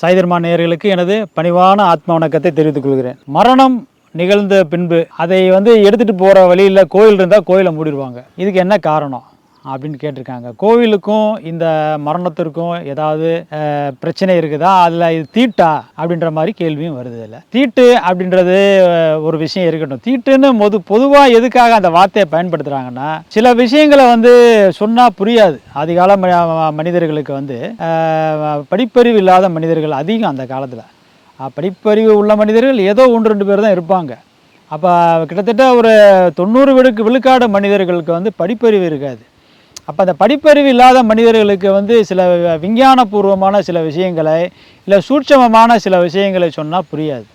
சாய்தர்மா நேயர்களுக்கு எனது பணிவான ஆத்ம வணக்கத்தை தெரிவித்துக் கொள்கிறேன். மரணம் நிகழ்ந்த பின்பு அதை வந்து எடுத்துகிட்டு போகிற வழியில் கோயில் இருந்தால் கோயிலை மூடிடுவாங்க. இதுக்கு என்ன காரணம்? அப்படின்னு கேட்டிருக்காங்க. கோவிலுக்கும் இந்த மரணத்திற்கும் ஏதாவது பிரச்சனை இருக்குதா? அதில் இது தீட்டா? அப்படின்ற மாதிரி கேள்வியும் வருது இல்லை தீட்டு அப்படின்றது ஒரு விஷயம் இருக்கட்டும். தீட்டுன்னு பொது பொதுவாக எதுக்காக அந்த வார்த்தையை பயன்படுத்துகிறாங்கன்னா சில விஷயங்களை வந்து சொன்னால் புரியாது. அதிகால ம- மனிதர்களுக்கு வந்து படிப்பறிவு இல்லாத மனிதர்கள் அதிகம் அந்த காலத்தில். படிப்பறிவு உள்ள மனிதர்கள் ஏதோ ஒன்று ரெண்டு பேர் தான் இருப்பாங்க. அப்போ கிட்டத்தட்ட ஒரு தொண்ணூறு விழுக்கு விழுக்காடு மனிதர்களுக்கு வந்து படிப்பறிவு இருக்காது. அப்போ அந்த படிப்பறிவு இல்லாத மனிதர்களுக்கு வந்து சில விஞ்ஞானபூர்வமான சில விஷயங்களை இல்லை சூட்சமமான சில விஷயங்களை சொன்னால் புரியாது.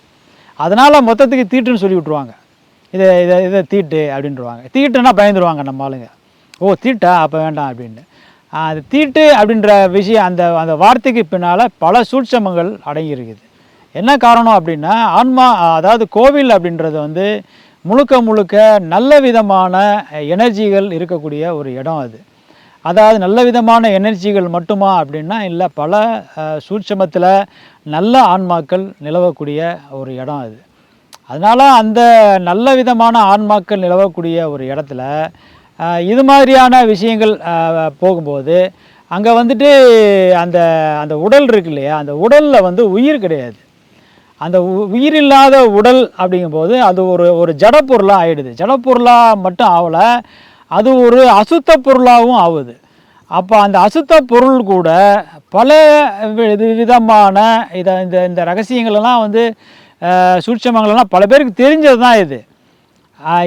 அதனால் மொத்தத்துக்கு தீட்டுன்னு சொல்லி விட்ருவாங்க இதை இதை இதை தீட்டு அப்படின்றவாங்க தீட்டுன்னா பயந்துருவாங்க நம்ம ஆளுங்க. ஓ தீட்டா? அப்போ வேண்டாம் அப்படின்னு. அது தீட்டு அப்படின்ற விஷயம் அந்த அந்த வார்த்தைக்கு பின்னால் பல சூட்சமங்கள் அடங்கியிருக்குது. என்ன காரணம் அப்படின்னா ஆன்மா அதாவது கோவில் அப்படின்றது வந்து முழுக்க முழுக்க நல்ல விதமான எனர்ஜிகள் இருக்கக்கூடிய ஒரு இடம் அது. அதாவது நல்ல விதமான எனர்ஜிகள் மட்டுமா அப்படின்னா இல்லை பல சூட்சமத்தில் நல்ல ஆன்மாக்கள் நிலவக்கூடிய ஒரு இடம் அது. அதனால் அந்த நல்ல விதமான ஆன்மாக்கள் நிலவக்கூடிய ஒரு இடத்துல இது மாதிரியான விஷயங்கள் போகும்போது அங்கே வந்துட்டு அந்த அந்த உடல் இருக்கு இல்லையா? அந்த உடலில் வந்து உயிர் கிடையாது. அந்த உயிர் உயிரில்லாத உடல் அப்படிங்கும்போது அது ஒரு ஒரு ஜடப்பொருளாக ஆகிடுது ஜடப்பொருளாக மட்டும் ஆகலை அது ஒரு அசுத்த பொருளாகவும் ஆகுது. அப்போ அந்த அசுத்த பொருள் கூட பல வி- இது விதமான இதை இந்த இந்த ரகசியங்களெல்லாம் வந்து அஹ், சூட்சமங்களெல்லாம் பல பேருக்கு தெரிஞ்சது தான் இது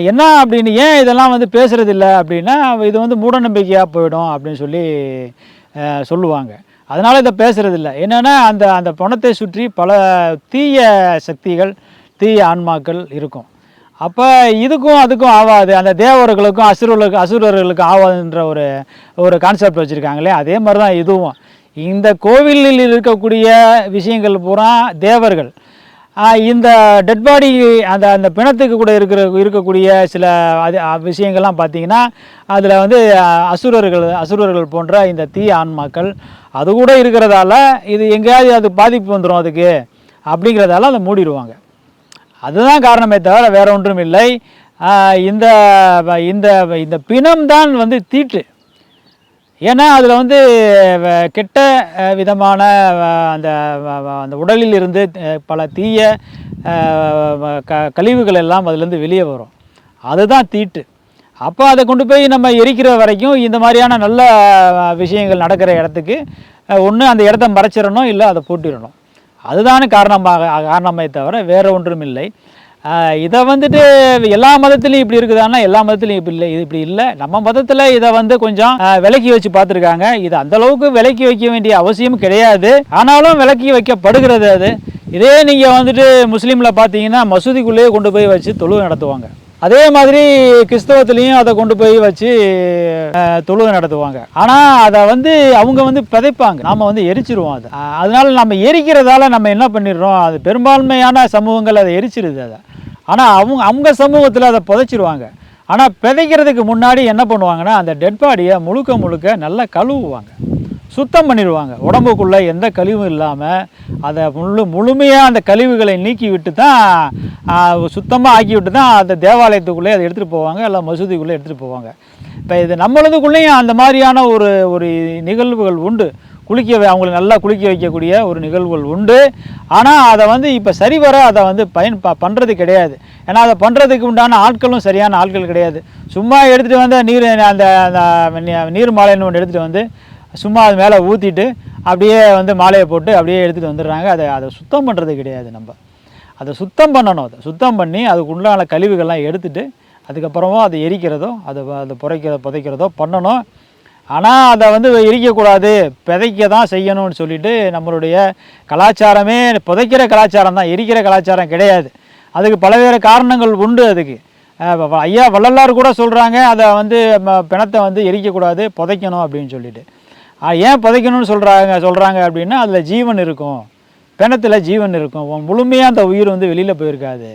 என்ன அப்படின்னு ஏன் இதெல்லாம் வந்து பேசுறது அப்படின்னா இது வந்து மூடநம்பிக்கையாக போயிடும் அப்படின்னு சொல்லி சொல்லுவாங்க. அதனால் இதை பேசுகிறது இல்லை என்னென்னா அந்த அந்த பணத்தை சுற்றி பல தீய சக்திகள் தீய ஆன்மாக்கள் இருக்கும். அப்போ இதுக்கும் அதுக்கும் ஆகாது அந்த தேவர்களுக்கும் அசுரர்களுக்கு அசுரர்களுக்கும் ஆகாதுன்ற ஒரு ஒரு கான்செப்ட் வச்சுருக்காங்களே அதே மாதிரி தான் இதுவும். இந்த கோவிலில் இருக்கக்கூடிய விஷயங்கள் பூரா தேவர்கள். இந்த டெட் பாடி அந்த அந்த பிணத்துக்கு கூட இருக்கிற இருக்கக்கூடிய சில அது விஷயங்கள்லாம் பார்த்திங்கன்னா அதில் வந்து அசுரர்கள் அசுரர்கள் போன்ற இந்த தீய ஆன்மாக்கள் அது கூட இருக்கிறதால இது எங்கேயாவது அது பாதிப்பு வந்துடும் அதுக்கு அப்படிங்கிறதால அதை மூடிடுவாங்க. அதுதான் காரணமே தவிர வேற ஒன்றும் இல்லை. இந்த இந்த இந்த பிணம் தான் வந்து தீட்டு. ஏன்னா அதில் வந்து வ- கெட்ட விதமான அந்த அந்த உடலில் இருந்து பல தீய க கழிவுகள் எல்லாம் அதுலேருந்து வெளியே வரும். அதுதான் தீட்டு. அப்போ அதை கொண்டு போய் நம்ம எரிக்கிற வரைக்கும் இந்த மாதிரியான நல்ல விஷயங்கள் நடக்கிற இடத்துக்கு ஒன்று அந்த இடத்த மறைச்சிடணும் இல்லை அதை பூட்டிடணும். அதுதானே காரணமாக காரணமே தவிர வேறு ஒன்றும் இல்லை. இதை வந்துட்டு எல்லா மதத்துலையும் இப்படி இருக்குதான்னா எல்லா மதத்துலையும் இப்படி இல்லை இது இப்படி இல்லை. நம்ம மதத்தில் இதை வந்து கொஞ்சம் விலக்கி வச்சு பார்த்துருக்காங்க. இது அந்த அளவுக்கு விலக்கி வைக்க வேண்டிய அவசியம் கிடையாது. ஆனாலும் விலக்கி வைக்கப்படுகிறது அது. இதே நீங்கள் வந்துட்டு முஸ்லீமில் பார்த்தீங்கன்னா மசூதிக்குள்ளேயே கொண்டு போய் வச்சு தொழுகை நடத்துவாங்க. அதே மாதிரி கிறிஸ்தவத்துலேயும் அதை கொண்டு போய் வச்சு அஹ், தொழுகை நடத்துவாங்க. ஆனால் அதை வந்து அவங்க வந்து பிதைப்பாங்க. நாம் வந்து எரிச்சிருவோம் அதை. அதனால நம்ம எரிக்கிறதால நம்ம என்ன பண்ணிடுறோம்? அது பெரும்பான்மையான சமூகங்கள் அதை எரிச்சிருது அதை. ஆனால் அவங்க அவங்க சமூகத்தில் அதை புதைச்சிருவாங்க. ஆனால் பிதைக்கிறதுக்கு முன்னாடி என்ன பண்ணுவாங்கன்னா அந்த டெட் பாடியை முழுக்க முழுக்க நல்லா கழுவுவாங்க. சுத்தம் பண்ணிடுவாங்க. உடம்புக்குள்ளே எந்த கழிவும் இல்லாமல் அதை முழு முழுமையாக அந்த கழிவுகளை நீக்கி விட்டு தான் சுத்தமாக ஆக்கி விட்டு தான் அந்த தேவாலயத்துக்குள்ளே அதை எடுத்துகிட்டு போவாங்க இல்லை மசூதிக்குள்ளே எடுத்துகிட்டு போவாங்க. இப்போ இது நம்மளதுக்குள்ளேயும் அந்த மாதிரியான ஒரு ஒரு நிகழ்வுகள் உண்டு. குளிக்க அவங்களை நல்லா குளிக்க வைக்கக்கூடிய ஒரு நிகழ்வுகள் உண்டு. ஆனால் அதை வந்து இப்போ சரிவர அதை வந்து பயன் ப பண்ணுறது கிடையாது. ஏன்னா அதை பண்ணுறதுக்கு உண்டான ஆட்களும் சரியான ஆட்கள் கிடையாது. சும்மா எடுத்துகிட்டு வந்து நீர் அந்த அந்த நீர் மாலைன்னு ஒன்று எடுத்துகிட்டு வந்து சும்மா அது மேலே ஊற்றிட்டு அப்படியே வந்து மாலையை போட்டு அப்படியே எடுத்துகிட்டு வந்துடுறாங்க. அதை அதை சுத்தம் பண்ணுறது கிடையாது நம்ம. அதை சுத்தம் பண்ணணும். அதை சுத்தம் பண்ணி அதுக்கு உண்டான கழிவுகள்லாம் எடுத்துட்டு அதுக்கப்புறமா அதை எரிக்கிறதோ அதை அதை புதைக்கிற புதைக்கிறதோ பண்ணணும். ஆனால் அதை வந்து எரிக்கக்கூடாது. புதைக்க தான் செய்யணும்னு சொல்லிட்டு நம்மளுடைய கலாச்சாரமே புதைக்கிற கலாச்சாரம் தான் எரிக்கிற கலாச்சாரம் கிடையாது. அதுக்கு பலவேறு காரணங்கள் உண்டு அதுக்கு. ஐயா வள்ளலார் கூட சொல்கிறாங்க அதை வந்து பிணத்தை வந்து எரிக்கக்கூடாது புதைக்கணும் அப்படின்னு சொல்லிட்டு. ஏன் புதைக்கணும்னு சொல்கிறாங்க சொல்கிறாங்க அப்படின்னா அதில் ஜீவன் இருக்கும். பிணத்தில் ஜீவன் இருக்கும். முழுமையாக அந்த உயிர் வந்து வெளியில் போயிருக்காது.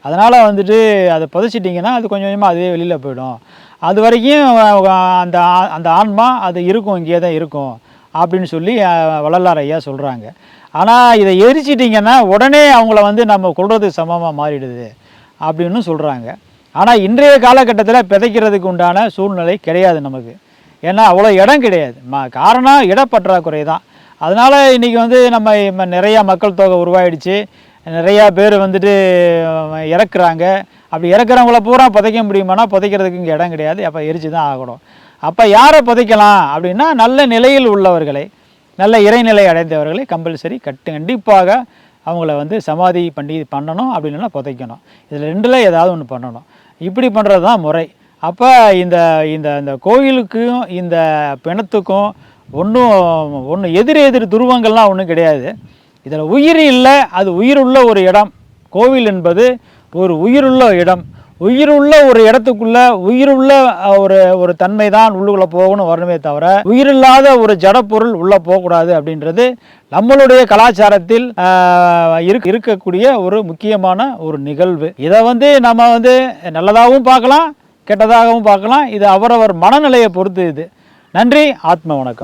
அதனால் வந்துட்டு அதை புதைச்சிட்டிங்கன்னா அது கொஞ்சம் கொஞ்சமாக அதுவே வெளியில் போயிடும். அது வரைக்கும் அந்த ஆ- அந்த ஆன்மா அது இருக்கும் இங்கேயே தான் இருக்கும் அப்படின்னு சொல்லி வள்ளலார் ஐயா சொல்கிறாங்க ஆனால் இதை எரிச்சிட்டிங்கன்னா உடனே அவங்கள வந்து நம்ம கொள்றதுக்கு சமமாக மாறிடுது அப்படின்னு சொல்கிறாங்க ஆனால் இன்றைய காலகட்டத்தில் பிதைக்கிறதுக்கு உண்டான சூழ்நிலை கிடையாது நமக்கு. ஏன்னா அவ்வளோ இடம் கிடையாது. ம காரணம் இடப்பற்றாக்குறை தான். அதனால் இன்றைக்கி வந்து நம்ம நிறையா மக்கள் தொகை உருவாயிடுச்சு. நிறையா பேர் வந்துட்டு இறக்குறாங்க. அப்படி இறக்குறவங்கள பூரா புதைக்க முடியுமானா புதைக்கிறதுக்கு இங்கே இடம் கிடையாது. அப்போ எரிச்சு தான் ஆகணும். அப்போ யாரை புதைக்கலாம் அப்படின்னா நல்ல நிலையில் உள்ளவர்களை நல்ல இறைநிலை அடைந்தவர்களை கம்பல்சரி கட்டு கண்டிப்பாக அவங்கள வந்து சமாதி பண்ணி பண்ணணும். அப்படின்னா புதைக்கணும். இதில் ரெண்டில் ஏதாவது ஒன்று பண்ணணும். இப்படி பண்ணுறது தான் முறை. அப்போ இந்த இந்த இந்த கோயிலுக்கும் இந்த பிணத்துக்கும் ஒன்றும் ஒன்றும் எதிர் எதிர் துருவங்கள்லாம் ஒன்றும் கிடையாது. இதில் உயிர் இல்லை அது உயிருள்ள ஒரு இடம். கோவில் என்பது ஒரு உயிருள்ள இடம். உயிருள்ள ஒரு இடத்துக்குள்ள உயிருள்ள ஒரு ஒரு தன்மை தான் உள்ளுக்குள்ள போகணும் வரணுமே தவிர உயிரில்லாத ஒரு ஜடப்பொருள் உள்ளே போகக்கூடாது அப்படின்றது நம்மளுடைய கலாச்சாரத்தில் இருக்க இருக்கக்கூடிய ஒரு முக்கியமான ஒரு நிகழ்வு. இதை வந்து நம்ம வந்து நல்லதாகவும் பார்க்கலாம் கெட்டதாகவும் பார்க்கலாம். இது அவரவர் மனநிலையை பொறுத்து இது. நன்றி ஆத்ம வணக்கம்.